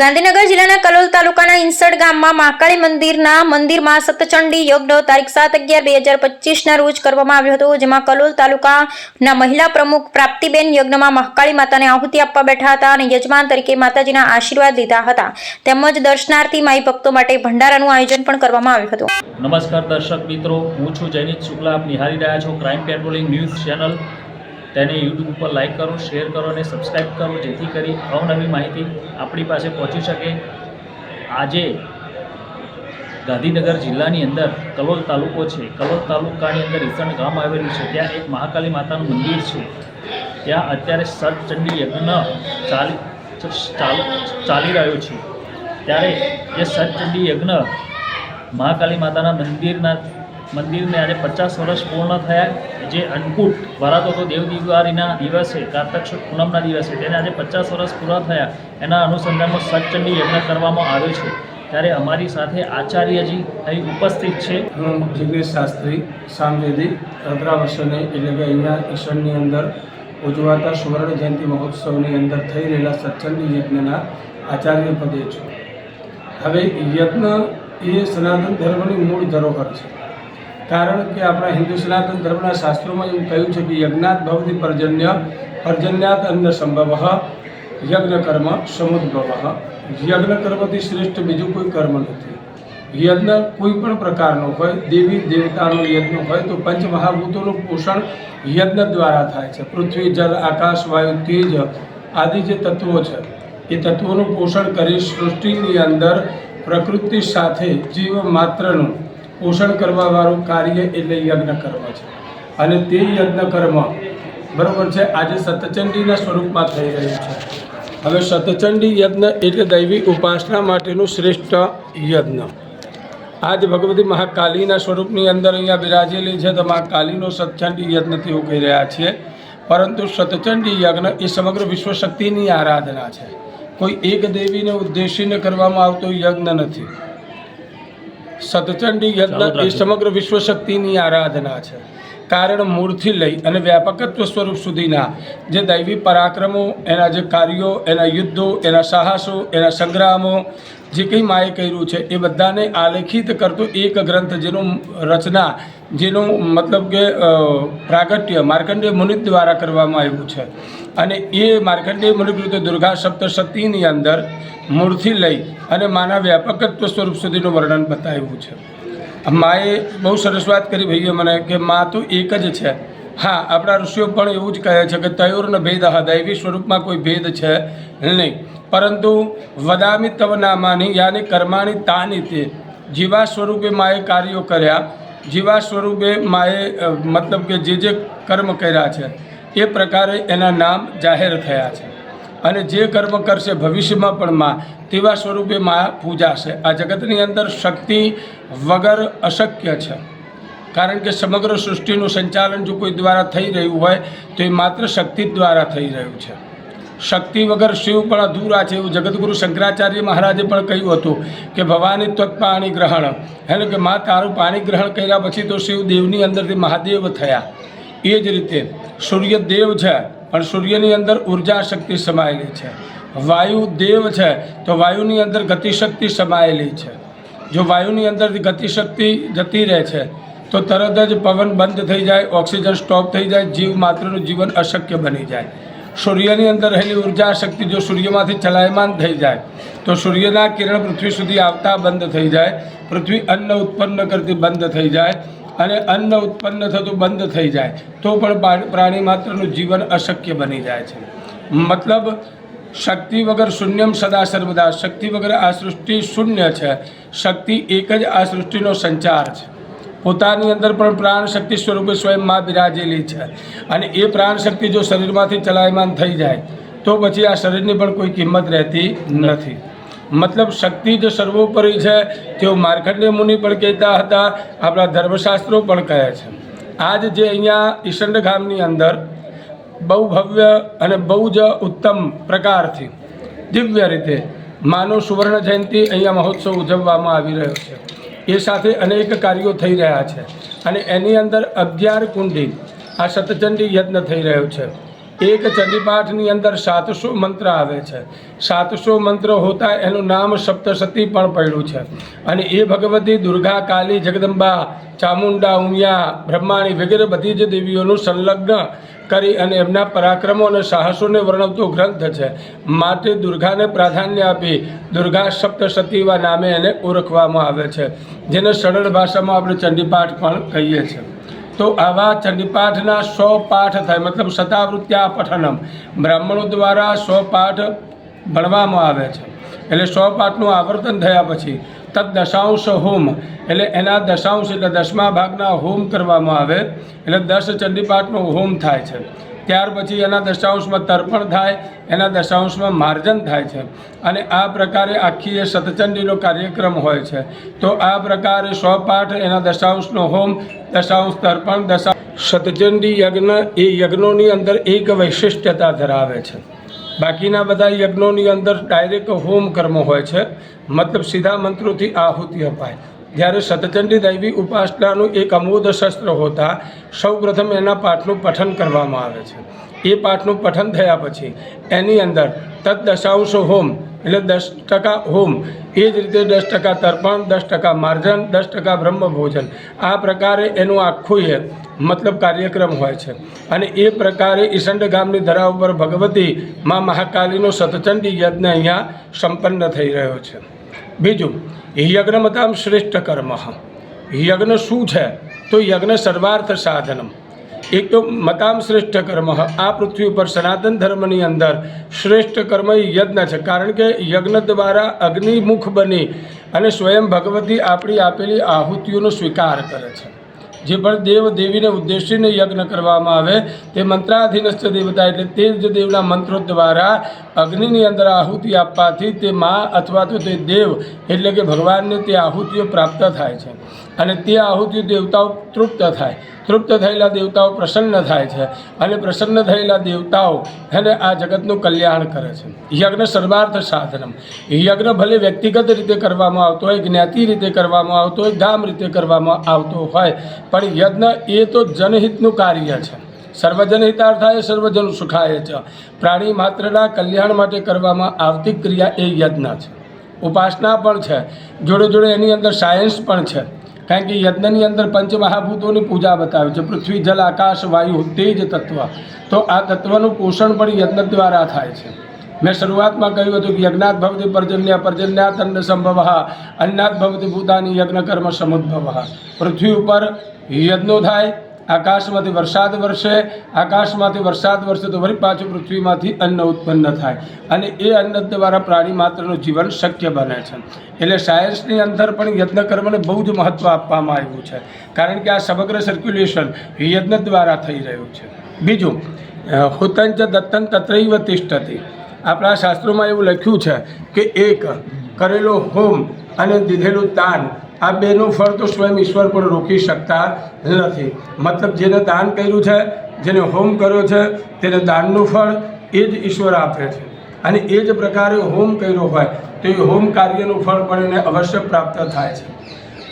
ગાંધીનગર જિલ્લાના કલોલ તાલુકાના ઇન્સડ ગામમાં મહાકાળી મંદિરના મંદિરમાં સતચંડી યજ્ઞ તારીખ સાત અગિયાર બે હજાર પચીસના રોજ કરવામાં આવ્યો હતો, જેમાં કલોલ તાલુકાના મહિલા પ્રમુખ પ્રાપ્તિબેન યજ્ઞમાં મહાકાળી માતાને આહુતિ આપવા બેઠા હતા અને યજમાન તરીકે માતાજીના આશીર્વાદ લીધા હતા. તેમજ દર્શનાર્થી માઈ ભક્તો માટે ભંડારાનું આયોજન પણ કરવામાં આવ્યું હતું. નમસ્કાર દર્શક મિત્રો, હું છું જૈનિત શુક્લા નિહાળી રહ્યા છો ક્રાઇમ પેટ્રોલિંગ ન્યૂઝ ચેનલ તેને યુટ્યુબ ઉપર લાઇક કરો શેર કરો અને સબસ્ક્રાઈબ કરો, જેથી કરી અવનવી માહિતી આપણી પાસે પહોંચી શકે. આજે ગાંધીનગર જિલ્લાની અંદર કલોલ તાલુકો છે. કલોલ તાલુકાની અંદર ઈસણ ગામ આવેલું છે. ત્યાં એક મહાકાલી માતાનું મંદિર છે. ત્યાં અત્યારે સતચંડી યજ્ઞ ચાલી, ચાલ રહ્યો છે. ત્યારે એ સતચંડી યજ્ઞ મહાકાલી માતાના મંદિરના મંદિરને આજે પચાસ વર્ષ પૂર્ણ થયા. જે અન્નકૂટ ભરાતો હતો દેવ દિવાળીના દિવસે, કારતક પૂનમના દિવસે, તેને આજે પચાસ વર્ષ પૂરા થયા. એના અનુસંધાનમાં સતચંડી યજ્ઞ કરવામાં આવ્યો છે. ત્યારે અમારી સાથે આચાર્યજી અહીં ઉપસ્થિત છે. હું જિગ્નેશ શાસ્ત્રી, સામવેદી અગ્રાવસને એટલે કે અહીંયા ઈશ્વરની અંદર ઉજવાતા સુવર્ણ જયંતિ મહોત્સવની અંદર થઈ રહેલા સચંડી યજ્ઞના આચાર્ય પદે છું. હવે યજ્ઞ એ સનાતન ધર્મની મૂળ ધરોહર છે. કારણ કે આપણા હિન્દુ સનાતન ધર્મના શાસ્ત્રોમાં એવું કહ્યું છે કે યજ્ઞાત ભવતી પર્જન્ય, પર્જન્યાત અન્ન સંભવ યજ્ઞ કર્મ સમુદ્ભવ. યજ્ઞ કર્મથી શ્રેષ્ઠ બીજું કોઈ કર્મ નથી. યજ્ઞ કોઈ પણ પ્રકારનો હોય, દેવી દેવતાનો યજ્ઞ હોય, તો પંચમહાભૂતોનું પોષણ યજ્ઞ દ્વારા થાય છે. પૃથ્વી, જળ, આકાશ, વાયુ, તેજ આદિ જે તત્વો છે, એ તત્વોનું પોષણ કરી સૃષ્ટિની અંદર પ્રકૃતિ સાથે જીવ માત્રનું પોષણ કરવાવાળું કાર્ય એટલે યજ્ઞ કર્મ છે. અને તે યજ્ઞ કર્મ, બરાબર છે, આજે સતચંડીના સ્વરૂપમાં થઈ રહ્યું છે. હવે સતચંડી યજ્ઞ એટલે દૈવી ઉપાસના માટેનું શ્રેષ્ઠ યજ્ઞ. આજ ભગવતી મહાકાલીના સ્વરૂપની અંદર અહીંયા બિરાજેલી છે, તો મહાકાલીનો સતચંડી યજ્ઞ તેઓ કહી રહ્યા છીએ પરંતુ સતચંડી યજ્ઞ એ સમગ્ર વિશ્વ શક્તિની આરાધના છે. કોઈ એક દેવીને ઉદ્દેશીને કરવામાં આવતો યજ્ઞ નથી. સતચંડી યજ્ઞ એ સમગ્ર વિશ્વ શક્તિની આરાધના છે. કારણ મૂળથી લઈ અને વ્યાપકત્વ સ્વરૂપ સુધીના જે દૈવી પરાક્રમો એના જે કાર્યો એના યુદ્ધો એના સાહસો એના સંગ્રામો જે કંઈ માએ કર્યું છે એ બધાને આલેખિત કરતો એક ગ્રંથ જેનું રચના જેનું મતલબ કે પ્રાગટ્ય માર્કંડેય મુનિ દ્વારા કરવામાં આવ્યું છે. અને એ માર્કંડેય મુનિકૃત દુર્ગા સપ્તશતીની અંદર મૂળથી લઈ અને માના વ્યાપકત્વ સ્વરૂપ સુધીનું વર્ણન બતાવ્યું છે. માએ બહુ સરસ વાત કરી ભાઈએ મને કે મા તો એક જ છે. હા, આપણા ઋષિઓ પણ એવું જ કહે છે કે તયોર્ન ભેદ દૈવી સ્વરૂપમાં કોઈ ભેદ છે નહીં. પરંતુ વદામી તવ નામાની યાની કર્માણી તાની તે જીવા સ્વરૂપે માએ કાર્યો કર્યા. જીવા સ્વરૂપે માએ મતલબ કે જે જે કર્મ કર્યા છે એ પ્રકારે એના નામ જાહેર થયા છે. અને જે કર્મ કરશે ભવિષ્યમાં પણ માં, તેવા સ્વરૂપે માં પૂજાશે. આ જગતની અંદર શક્તિ વગર અશક્ય છે. કારણ કે સમગ્ર સૃષ્ટિનું સંચાલન જો કોઈ દ્વારા થઈ રહ્યું હોય, તો એ માત્ર શક્તિ દ્વારા થઈ રહ્યું છે. શક્તિ વગર શિવ પણ અધૂરા છે એવું જગતગુરુ શંકરાચાર્ય મહારાજે પણ કહ્યું હતું કે, ભવાની ત્વક પાણી ગ્રહણ. એટલે કે, મા, તારું પાણી ગ્રહણ કર્યા પછી તો શિવ દેવની અંદરથી મહાદેવ થયા. એ જ રીતે સૂર્ય દેવ છે, પણ સૂર્યની અંદર ઊર્જા શક્તિ સમાયેલી છે. વાયુ દેવ છે, તો વાયુની અંદર ગતિશક્તિ સમાયેલી છે. જો વાયુની અંદરથી ગતિશક્તિ જતી રહે છે, તો તરત જ પવન બંધ થઈ જાય, ઓક્સિજન સ્ટોપ થઈ જાય, જીવ માત્રનું જીવન અશક્ય બની જાય. સૂર્યની અંદર રહેલી ઊર્જા શક્તિ જો સૂર્યમાંથી ચલાયમાન થઈ જાય, તો સૂર્યના કિરણ પૃથ્વી સુધી આવતા બંધ થઈ જાય, પૃથ્વી અન્ન ઉત્પન્ન કરતી બંધ થઈ જાય અને અન્ન ઉત્પન્ન થતું બંધ થઈ જાય, તો પણ પ્રાણી માત્રનું જીવન અશક્ય બની જાય છે. મતલબ, શક્તિ વગર શૂન્યમ સદા સર્વદા, શક્તિ વગર આ સૃષ્ટિ શૂન્ય છે. શક્તિ એક જ આ સૃષ્ટિનો સંચાર છે. પોતાની અંદર પણ પ્રાણ શક્તિ સ્વરૂપે સ્વયં માં બિરાજેલી છે. અને એ પ્રાણ શક્તિ જો શરીરમાંથી ચલાયમાન થઈ જાય, તો પછી આ શરીરની પણ કોઈ કિંમત રહેતી નથી. મતલબ શક્તિ જે સર્વોપરી છે. તેઓ માર્કંડે મુનિ પણ કહેતા હતા, આપણા ધર્મશાસ્ત્રો પણ કહે છે. આજ જે અહીંયા ઈશંડ ગામની અંદર બહુ ભવ્ય અને બહુ જ ઉત્તમ પ્રકારથી દિવ્ય રીતે માનવ સુવર્ણ જયંતિ અહીંયા મહોત્સવ ઉજવવામાં આવી રહ્યો છે. એ સાથે અનેક કાર્યો થઈ રહ્યા છે અને એની અંદર અગિયાર કુંડી આ સતચંડી યજ્ઞ થઈ રહ્યો છે. એક ચંડીપાઠની અંદર સાતસો મંત્ર આવે છે. સાતસો મંત્ર હોતા એનું નામ સપ્તસતી પણ પડ્યું છે. અને એ ભગવતી દુર્ગા, કાલી, જગદંબા, ચામુંડા, ઉમિયા, બ્રહ્માણી વગેરે બધી જ દેવીઓનું સંલગ્ન કરી અને એમના પરાક્રમો અને સાહસોને વર્ણવતો ગ્રંથ છે. માટે દુર્ગાને પ્રાધાન્ય આપી દુર્ગા સપ્તસતીવા નામે એને ઓળખવામાં આવે છે. જેને સરળ ભાષામાં આપણે ચંડીપાઠ પણ કહીએ છીએ. તો આવા ચંડીપાઠના સો પાઠ થાય, મતલબ શતાવૃત્યા પઠનમ. બ્રાહ્મણો દ્વારા સો પાઠ ભણવામાં આવે છે. એટલે સો પાઠનું આવર્તન થયા પછી તદ દશાંશ હોમ. એટલે એના દશાંશ એટલે દસમા ભાગના હોમ કરવામાં આવે. એટલે દસ ચંડીપાઠનો હોમ થાય છે. ત્યાર પછી એના દશાંશમાં તર્પણ થાય, એના દશાંશમાં માર્જન થાય છે. અને આ પ્રકારે આખી એ સતચંડીનો કાર્યક્રમ હોય છે. તો આ પ્રકારે સો પાઠ એના દશાંશનો હોમ, દશાંશ તર્પણ દશા સતચંડી યજ્ઞ, એ યજ્ઞોની અંદર એક વૈશિષ્ટ્યતા ધરાવે છે. બાકીના બધા યજ્ઞોની અંદર ડાયરેક્ટ હોમ કર્મ હોય છે. મતલબ સીધા મંત્રોથી આહુતિ અપાય. જ્યારે સતચંડી દૈવી ઉપાસનાનું એક અમોદ શસ્ત્ર હોતા સૌપ્રથમ એના પાઠનું પઠન કરવામાં આવે છે. એ પાઠનું પઠન થયા પછી એની અંદર તદ હોમ એટલે દસ ટકા હોમ, એ જ રીતે દસ ટકા તર્પણ, દસ ટકા માર્જન, દસ ટકા બ્રહ્મ ભોજન આ પ્રકારે એનું આખું એ મતલબ કાર્યક્રમ હોય છે. અને એ પ્રકારે ઈસંડ ગામની ધરા ઉપર ભગવતી મા મહાકાલીનો સતચંડી યજ્ઞ અહીંયા સંપન્ન થઈ રહ્યો છે. બીજું, યજ્ઞમતામ શ્રેષ્ઠ કર્મ યજ્ઞ શું છે? તો યજ્ઞ સર્વાર્થ સાધનમ. એક તો મતામ શ્રેષ્ઠ કર્મ આ પૃથ્વી ઉપર સનાતન ધર્મની અંદર શ્રેષ્ઠ કર્મ યજ્ઞ છે. કારણ કે યજ્ઞ દ્વારા અગ્નિમુખ બની અને સ્વયં ભગવતી આપણી આપેલી આહુતિઓનો સ્વીકાર કરે છે. જે પણ દેવ દેવીને ઉદ્દેશીને યજ્ઞ કરવામાં આવે, તે મંત્રાધીનસ્થ દેવતા એટલે તે જ દેવના મંત્રો દ્વારા અગ્નિની અંદર આહુતિ આપવાથી તે મા અથવા તો તે દેવ એટલે કે ભગવાનને તે આહુતિઓ પ્રાપ્ત થાય છે. અને તે આહુતિ દેવતાઓ તૃપ્ત થાય. તૃપ્ત થયેલા દેવતાઓ પ્રસન્ન થાય છે અને પ્રસન્ન થયેલા દેવતાઓ એને આ જગતનું કલ્યાણ કરે છે. યજ્ઞ સર્વાર્થ સાધનમ. યજ્ઞ ભલે વ્યક્તિગત રીતે કરવામાં આવતો હોય, જ્ઞાતિ રીતે કરવામાં આવતો હોય, ગામ રીતે કરવામાં આવતો હોય, પણ યજ્ઞ એ તો જનહિતનું કાર્ય છે. સર્વજન હિતાર્થાય, સર્વજન સુખાય છે. પ્રાણી માત્રના કલ્યાણ માટે કરવામાં આવતી ક્રિયા એ યજ્ઞ છે. ઉપાસના પણ છે. જોડે જોડે એની અંદર સાયન્સ પણ છે. કારણ કે યજ્ઞની અંદર પંચમહાભૂતોની પૂજા બતાવે છે. પૃથ્વી, જલ, આકાશ, વાયુ, તેજ તત્વ. તો આ તત્વનું પોષણ પણ યજ્ઞ દ્વારા થાય છે. મેં શરૂઆતમાં કહ્યું હતું કે યજ્ઞાત ભવતી પર્જન્ય પર્જન્યાત અન્ન સંભવ, અન્નાત ભવતી ભૂતાની યજ્ઞ કર્મ સમુદ્ભવ. પૃથ્વી ઉપર યજ્ઞો થાય આકાશમાંથી વરસાદ વરસે, આકાશમાંથી વરસાદ વરસે તો વળી પાછું પૃથ્વીમાંથી અન્ન ઉત્પન્ન થાય. અને એ અન્ન દ્વારા પ્રાણી માત્રનું જીવન શક્ય બને છે. એટલે સાયન્સની અંદર પણ યજ્ઞ કર્મને બહુ જ મહત્ત્વ આપવામાં આવ્યું છે. કારણ કે આ સમગ્ર સર્ક્યુલેશન યજ્ઞ દ્વારા થઈ રહ્યું છે. બીજું હુતંચ દત્તન તત્રૈવ તિષ્ઠતી. આપણા શાસ્ત્રોમાં એવું લખ્યું છે કે એક કરેલો હોમ અને દીધેલું દાન, આ બેનું ફળ તો સ્વયં ઈશ્વર પણ રોકી શકતા નથી. મતલબ જેને દાન કર્યું છે, જેને હોમ કર્યો છે, તેને દાનનું ફળ એ જ ઈશ્વર આપે છે. અને એ જ પ્રકારે હોમ કર્યો હોય, તો એ હોમ કાર્યનું ફળ પણ એને અવશ્ય પ્રાપ્ત થાય છે.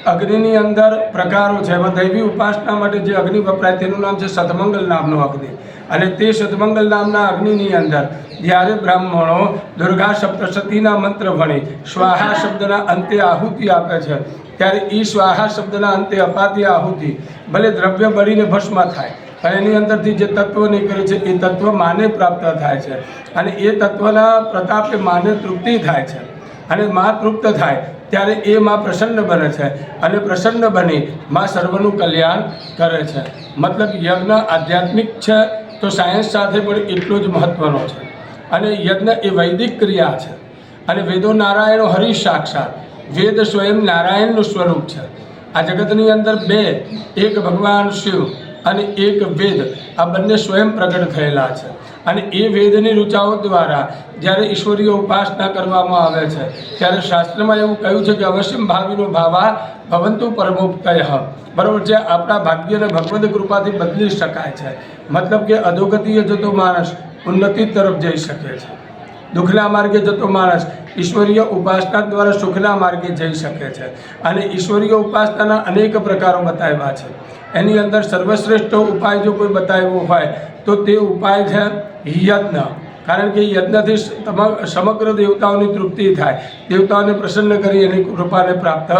અગ્નિની અંદર પ્રકારો છે. એમાં દૈવી ઉપાસના માટે જે અગ્નિ વપરાય તેનું નામ છે સદમંગલ નામનો અગ્નિ. અને તે સદમંગલ નામના અગ્નિની અંદર જ્યારે બ્રાહ્મણો દુર્ગા સપ્તશતીના મંત્ર ભણી સ્વાહા શબ્દના અંતે આહુતિ આપે છે, ત્યારે એ સ્વાહા શબ્દના અંતે અપાતી આહુતિ ભલે દ્રવ્ય બળીને ભસ્મ થાય, પણ એની અંદરથી જે તત્વ નીકળે છે, એ તત્વ માને પ્રાપ્ત થાય છે. અને એ તત્વના પ્રતાપે માને તૃપ્તિ થાય છે. અને મા તૃપ્ત થાય, ત્યારે એ મા પ્રસન્ન બને છે. અને પ્રસન્ન બની મા સર્વનું કલ્યાણ કરે છે. મતલબ યજ્ઞ આધ્યાત્મિક છે, તો સાયન્સ સાથે પણ એટલો જ મહત્ત્વનો છે. અને યજ્ઞ એ વૈદિક ક્રિયા છે. અને વેદો નારાયણો હરિ સાક્ષાત. વેદ સ્વયં નારાયણનું સ્વરૂપ છે. આ જગતની અંદર બે, એક ભગવાન શિવ અને એક વેદ આ બંને સ્વયં પ્રગટ થયેલા છે. અને એ વેદની રૂચાઓ દ્વારા જ્યારે ઈશ્વરીય ઉપાસના કરવામાં આવે છે, ત્યારે શાસ્ત્રમાં એવું કહ્યું છે કે અવશ્યમ ભાવિનો ભાવા ભવંતુ પરમોક્તય. બરાબર છે, આપણા ભાગ્યને ભગવદ કૃપાથી બદલી શકાય છે. મતલબ કે અધોગતિએ જતો માણસ ઉન્નતિ તરફ જઈ શકે છે. દુઃખના માર્ગે જતો માણસ ઈશ્વરીય ઉપાસના દ્વારા સુખના માર્ગે જઈ શકે છે. અને ઈશ્વરીય ઉપાસનાના અનેક પ્રકારો બતાવ્યા છે. એની અંદર સર્વશ્રેષ્ઠ ઉપાય જો કોઈ બતાવ્યો હોય, તો તે ઉપાય છે યજ્ઞ. કારણ કે યજ્ઞથી સમગ્ર દેવતાઓની તૃપ્તિ થાય. દેવતાઓને પ્રસન્ન કરી એની કૃપાને પ્રાપ્ત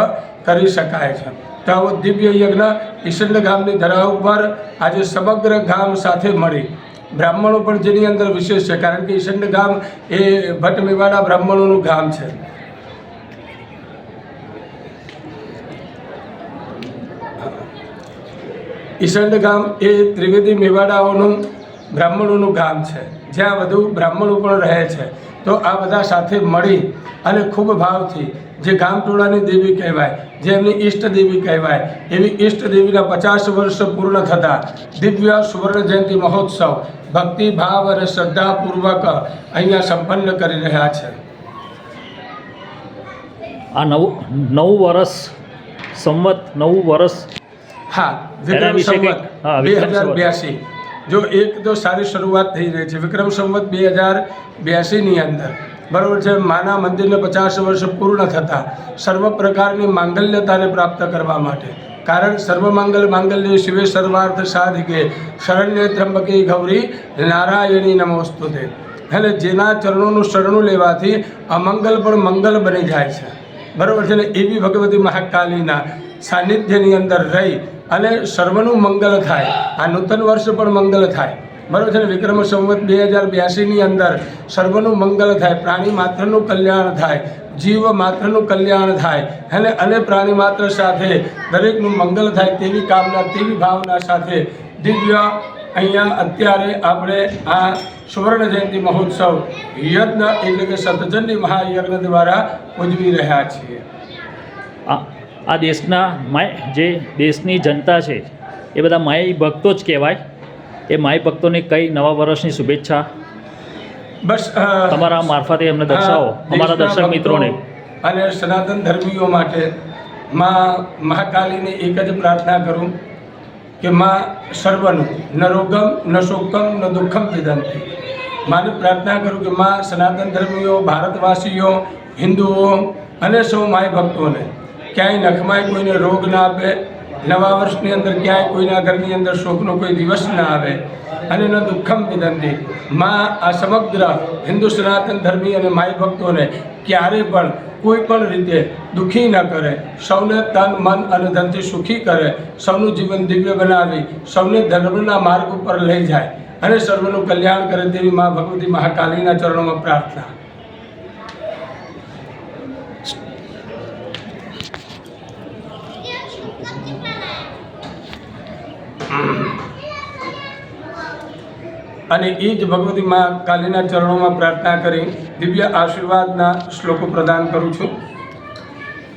કરી શકાય છે. તો આવો દિવ્ય યજ્ઞ ઈશંડ ગામની ધરા ઉપર આજે સમગ્ર ગામ સાથે મળી. બ્રાહ્મણો પણ જેની અંદર વિશેષ છે, કારણ કે ઈશંડ ગામ એ ભટ્ટ મેવાડા બ્રાહ્મણોનું ગામ છે. ઈસંડ ગામ એ ત્રિવેદી મેવાડાઓનું બ્રાહ્મણોનું ગામ છે. જ્યાં વધુ બ્રાહ્મણો પણ રહે છે. તો આ બધા સાથે મળી અને ખૂબ ભાવથી જે ગામટોળાની દેવી કહેવાય, જે એમની ઈષ્ટ દેવી કહેવાય, એવી ઈષ્ટ દેવીના પચાસ વર્ષ પૂર્ણ થતાં દિવ્ય સુવર્ણ જયંતિ મહોત્સવ ભક્તિ, ભાવ અને શ્રદ્ધાપૂર્વક અહીંયા સંપન્ન કરી રહ્યા છે. આ નવું નવું વર્ષ, સંવત નવું વર્ષ હા વિક્રમ સંવત બે હજાર બ્યાસી. જો એક તો સારી શરૂઆત થઈ રહી છે વિક્રમ સંવત બે હજાર બ્યાસીની અંદર. બરાબર છે માના મંદિરને પચાસ વર્ષ પૂર્ણ થતાં સર્વ પ્રકારની માંગલ્યતાને પ્રાપ્ત કરવા માટે. કારણ સર્વમાંગલ માંગલ્ય શિવે સર્વાર્થ સાધિકે. શરણ્ય ત્રંબકે ગૌરી નારાયણી નમોસ્તુતે. એટલે જેના ચરણોનું શરણું લેવાથી અમંગલ પણ મંગલ બની જાય છે. બરાબર છે ને એવી ભગવતી મહાકાલીના સાનિધ્યની અંદર રહી અને સર્વનું મંગલ થાય. આ નૂતન વર્ષ પણ મંગલ થાય. બરાબર છે વિક્રમ સંવત બે હજાર બ્યાસીની અંદર સર્વનું મંગલ થાય. પ્રાણી માત્રનું કલ્યાણ થાય. જીવ માત્રનું કલ્યાણ થાય. અને અને પ્રાણી માત્ર સાથે દરેકનું મંગલ થાય તેવી કામના, તેવી ભાવના સાથે. દિવ્ય, અહીંયા અત્યારે આપણે આ સુવર્ણ જયંતિ મહોત્સવ યજ્ઞ એટલે કે સતચંડી મહાયજ્ઞ દ્વારા ઉજવી રહ્યા છીએ. આ દેશના માય જે દેશની જનતા છે એ બધા માય ભક્તો જ કહેવાય. એ માય ભક્તોને કઈ નવા વર્ષની શુભેચ્છા બસ તમારા મારફતે એમને દર્શાવો અમારા દર્શક મિત્રોને. અને સનાતન ધર્મીઓ માટે માં મહાકાલીને એક જ પ્રાર્થના કરું કે માં સર્વનું ન રોગમ ન શોકમ ન દુઃખમ વિદંતી. માને પ્રાર્થના કરું કે માં સનાતન ધર્મીઓ ભારતવાસીઓ હિન્દુઓ અને સૌ માય ભક્તોને ક્યાંય નખમાય કોઈને રોગ ના આપે, નવા વર્ષની અંદર ક્યાંય કોઈના ઘરની અંદર શોકનો કોઈ દિવસ ના આવે. અને ન દુઃખમ વિદંતી માં આ સમગ્ર હિન્દુ સનાતન ધર્મી અને માય ભક્તોને ક્યારે પણ કોઈ પણ રીતે દુઃખી ન કરે. સૌને તન, મન અને ધનથી સુખી કરે. સૌનું જીવન દિવ્ય બનાવી, સૌને ધર્મના માર્ગ ઉપર લઈ જાય અને સર્વનું કલ્યાણ કરે તેવી મા ભગવતી મહાકાલીના ચરણોમાં પ્રાર્થના. અને એ જ ભગવતી માં કાલીના ચરણોમાં પ્રાર્થના કરી દિવ્ય આશીર્વાદના શ્લોકો પ્રદાન કરું છું.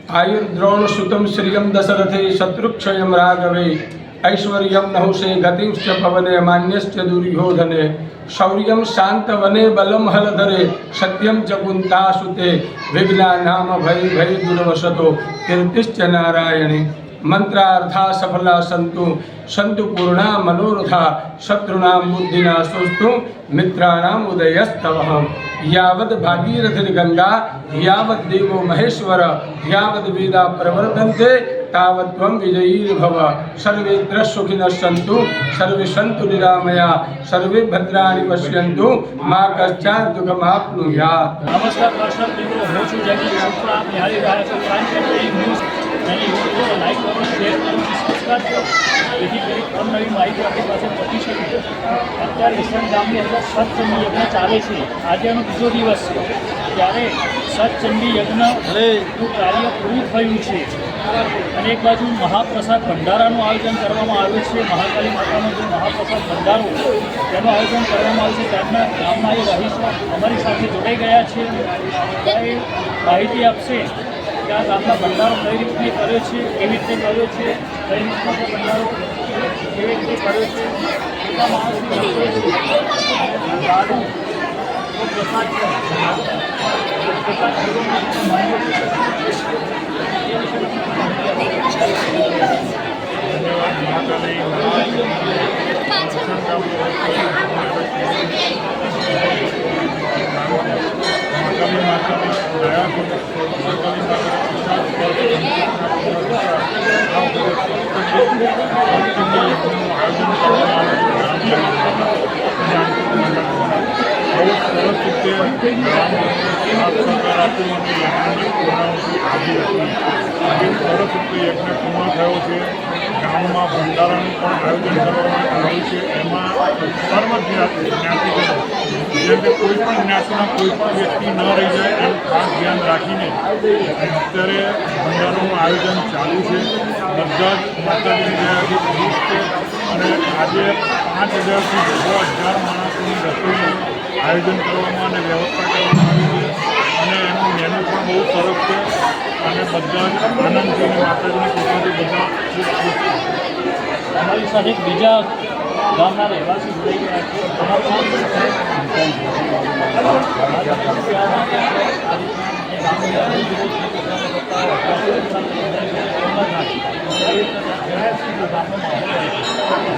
આયુર્દ્રોણ સુતમ શ્રિયમ દશરથે શત્રુક્ષયમ રાઘવે, ઐશ્વર્યમ નહુષે ગતિંશ્ચ પવને, માન્યશ્ચ દુર્યોધને, શૌર્યમ શાંત વને બલમ હલધરે, સત્યમ ચ કુંતાસુતે વિઘ્ના નામ ભય ભય દુર્વસતો, કીર્તિશ્ચ નારાયણી. મંત્રાર્થા સફલા સંતુ સંતુ પૂર્ણા મનોરથા શત્રુનામ બુદ્ધિના સુસ્તુ મિત્રાણામ ઉદયસ્તવહમ યાવદ ભાગીરથિર ગંગા યાવદ દેવો મહેશ્વર યાવદ વેદા પ્રવર્તન્તે તાવત ત્વમ વિજયીર્ભવ સર્વે સુખિનઃ સંતુ સર્વે સંતુ નિરામયા સર્વે ભદ્રાણિ પશ્યંતુ મા કશ્ચાત દુઃખમાપ્નુયાત નમસ્કાર દર્શક મિત્રો હું છું Jagdish Shukla crime patrolling news એની વીડિયો લાઈક કરો શેર કરો સબસ્ક્રાઈબ કરો જેથી કરી નવી માહિતી આપણી પાસે પહોંચી શકે. અત્યારે ઈસણ ગામની અંદર સતચંડી યજ્ઞ ચાલે છે. આજે એનો બીજો દિવસ. છે ત્યારે સતચંડી યજ્ઞનું કાર્ય પૂરું થયું છે. અને એક બાજુ મહાપ્રસાદ ભંડારાનું આયોજન કરવામાં આવ્યું છે. મહાકાલી માતાનો જે મહાપ્રસાદ ભંડારો તેનું આયોજન કરવામાં આવ્યું છે. ત્યારના ગામના એ રહીશો અમારી સાથે જોડાઈ ગયા છે. માહિતી આપશે. ત્યાં ગામના ભંડારો કઈ રીતે કર્યો છે કેવી રીતે કર્યો છે કઈ રીતના ભંડારો કેવી રીતે કર્યો છે કેટલા માણસની લાડુ પ્રસાદ પ્રસાદ 八千九百两百四百。બહુ સરસ રીતે સહકાર આપ્યો અને યજ્ઞની પૂર્ણાહુતિ આપી હતી આજે સરસ રીતે યજ્ઞ પૂર્ણ થયો છે ગામમાં ભંડારાનું પણ આયોજન કરવામાં આવ્યું છે એમાં સર્વ જ્ઞાતિ જ્ઞાતિજનો કોઈ પણ વ્યક્તિ ન રહી જાય એનું ખાસ ધ્યાન રાખીને અત્યારે ભંડારાનું આયોજન ચાલુ છે. બધા જ માતાજીની દયાથી અને આજે પાંચ હજારથી છ હજાર માણસોની રસોઈનું આયોજન કરવામાં અને વ્યવસ્થા કરવામાં આવી છે. અને એનું મેનુ પણ બહુ સરસ છે. અને બધા જ આનંદથી માતાજીની કૃપાથી બધા ખુશ છે. અમારી સાથે બીજા ગામના રહેવાસી જોડાઈ ગયા છે.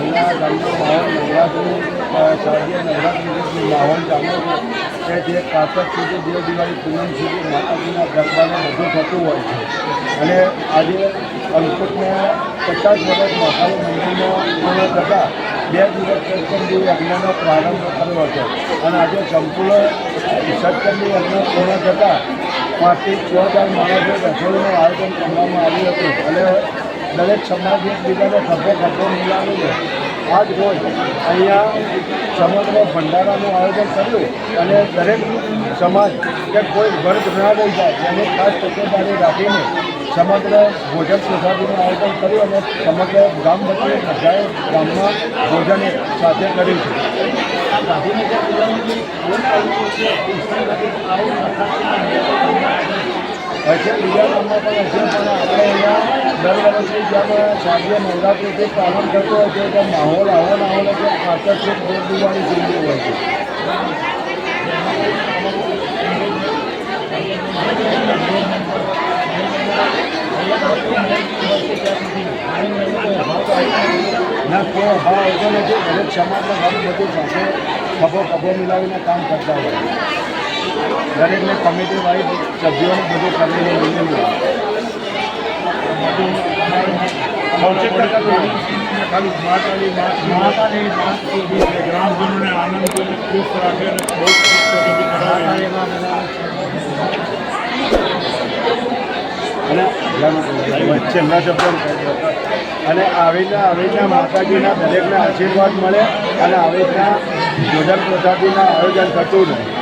જે ચાલે છે જે કારતક સુધી દેવ દિવાળી પૂનમ સુધી માતાજીના ગરબાને બધું થતું હોય છે અને આજે અંકુટને પચાસ વર્ષ મહાલ મંદિરનો પૂર્ણ થતાં બે દિવસ સત્સંગી યજ્ઞનો પ્રારંભ કર્યો હતો. અને આજે સંપૂર્ણ સત્સંગી યજ્ઞ પૂર્ણ થતાં પાંચથી છ હજાર માણસો રસોઈનું આયોજન કરવામાં આવ્યું હતું. અને દરેક સમાજ એકબીજાને ખભો ખભો મિલાવીને આજ રોજ અહીંયા સમગ્ર ભંડારાનું આયોજન કર્યું અને દરેક સમાજ કે કોઈ વર્ગ ના રહી જાય તેની ખાસ તકેદારી રાખીને સમગ્ર ભોજન સોસાયટીનું આયોજન કર્યું અને સમગ્ર ગામ વચ્ચે બધાએ ગામમાં ભોજન સાથે કર્યું છે. છે હશે બીજા ગામમાં પણ હશે પણ આપણે અહીંયા દર વર્ષે જ્યાં શારદીય નવરાત્રિથી પાલન કરતો હોય છે ત્યાં માહોલ આવો ને આવો ને કે આકર્ષિત જિંદગી હોય છે. ના કોઈ અભાવ આવતો નથી દરેક સમાજના વર્ગ બધું સાથે ખભો ખભો મિલાવીને કામ કરતા હોય દરેકને કમિટી વાઇઝ સભ્યોને બધું કરીને મિલેલું હોય સૌથી પહેલાં તો ખાલી મહાકાળી માસ મહાકાળી માસ ગ્રામજનોને આનંદ અને ખુશ રાખે અને બહુ ખુશ પ્રગતિ કરાવે અને છેલ્લા શબ્દ અને આવી રીતના આવી રીતના માતાજીના દરેકને આશીર્વાદ મળે અને આવી રીતના ભોજન પ્રસાદીના આયોજન થતું રહે.